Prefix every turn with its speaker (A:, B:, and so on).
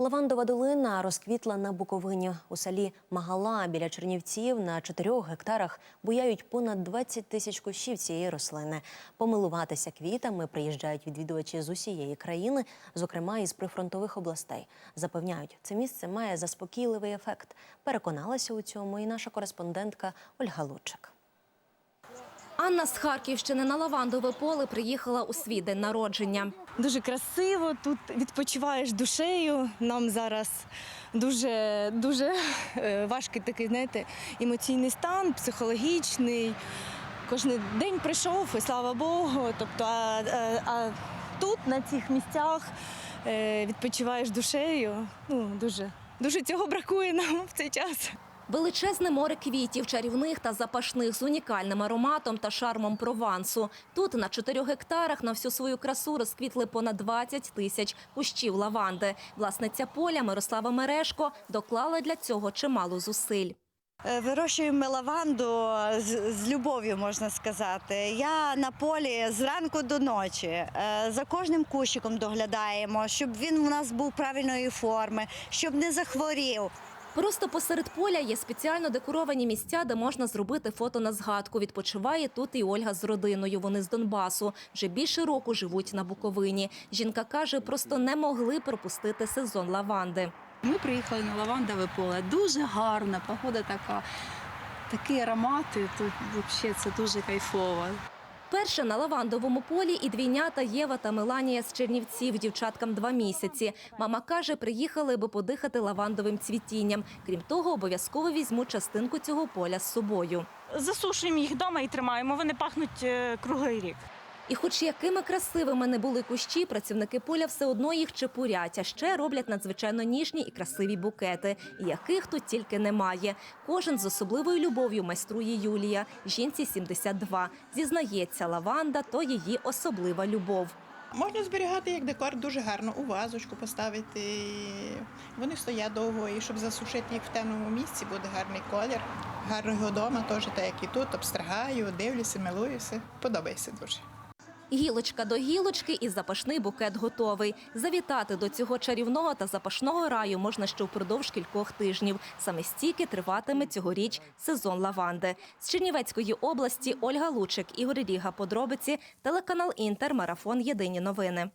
A: Лавандова долина розквітла на Буковині. У селі Магала біля Чернівців на 4 гектарах буяють понад 20 тисяч кущів цієї рослини. Помилуватися квітами приїжджають відвідувачі з усієї країни, зокрема із прифронтових областей. Запевняють, це місце має заспокійливий ефект. Переконалася у цьому і наша кореспондентка Ольга Лучик.
B: Анна з Харківщини на лавандове поле приїхала у свій день народження.
C: Дуже красиво, тут відпочиваєш душею. Нам зараз дуже, дуже е, важкий такий, знаєте, емоційний стан, психологічний. Кожен день прийшов, і слава Богу. Тобто, а, а, а тут, на цих місцях, е, відпочиваєш душею. Ну, дуже, дуже цього бракує нам в цей час.
B: Величезне море квітів, чарівних та запашних з унікальним ароматом та шармом Провансу. Тут на 4 гектарах на всю свою красу розквітли понад 20 тисяч кущів лаванди. Власниця поля Мирослава Мерешко доклала для цього чимало зусиль.
D: Е, Вирощуємо лаванду з, з любов'ю, можна сказати. Я на полі зранку до ночі. Е, За кожним кущиком доглядаємо, щоб він у нас був правильної форми, щоб не захворів.
B: Просто посеред поля є спеціально декоровані місця, де можна зробити фото на згадку. Відпочиває тут і Ольга з родиною. Вони з Донбасу. Вже більше року живуть на Буковині. Жінка каже, просто не могли пропустити сезон лаванди.
E: Ми приїхали на лавандове поле. Дуже гарна, погода така. Такі аромати, тут взагалі це дуже кайфово.
B: Перше на лавандовому полі і двійнята Єва та Меланія з Чернівців. Дівчаткам два місяці. Мама каже, приїхали, аби подихати лавандовим цвітінням. Крім того, обов'язково візьму частинку цього поля з собою.
C: Засушуємо їх вдома і тримаємо. Вони пахнуть е, круглий рік.
B: І хоч якими красивими не були кущі, працівники поля все одно їх чепурять, а ще роблять надзвичайно ніжні і красиві букети, яких тут тільки немає. Кожен з особливою любов'ю майструє Юлія. Жінці 72. Зізнається, лаванда – то її особлива любов.
F: Можна зберігати як декор дуже гарно, у вазочку поставити. Вони стоять довго, і щоб засушити їх в темному місці, буде гарний колір. Гарно його вдома, теж так як і тут, обстригаю, дивлюся, милуюся. Подобається дуже.
B: Гілочка до гілочки і запашний букет готовий. Завітати до цього чарівного та запашного раю можна ще впродовж кількох тижнів. Саме стільки триватиме цьогоріч сезон лаванди. З Чернівецької області Ольга Лучик, Ігор Ріга. Подробиці, телеканал Інтер, Марафон. Єдині новини.